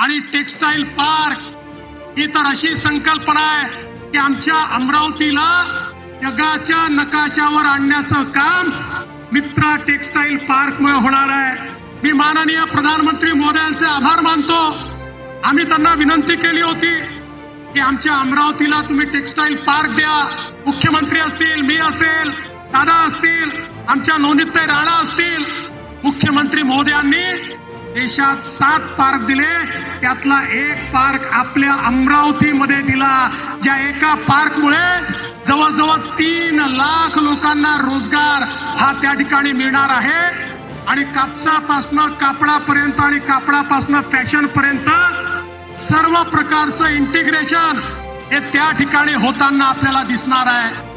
आणि textile park ही तर अशी संकल्पना आहे की आमच्या अमरावतीला जगाच्या नकाशावर आणण्याचं काम मित्रा टेक्सटाईल पार्कमुळे होणार आहे. मी माननीय प्रधानमंत्री मोदयांचे आभार मानतो. आम्ही त्यांना विनंती केली होती की आमच्या अमरावतीला तुम्ही टेक्सटाईल पार्क द्या. मुख्यमंत्री असतील मी असेल दादा असतील आमच्या नोंदीत राणा असतील. मुख्यमंत्री महोदयांनी देशात सात पार्क दिले. त्यातला एक पार्क आपल्या अमरावतीमध्ये दिला. ज्या एका पार्कमुळे जवळजवळ तीन लाख लोकांना रोजगार हा त्या ठिकाणी मिळणार आहे. आणि कापसापासनं कापडापर्यंत आणि कापडापासनं फॅशन पर्यंत सर्व प्रकारचं इंटिग्रेशन हे त्या ठिकाणी होताना आपल्याला दिसणार आहे.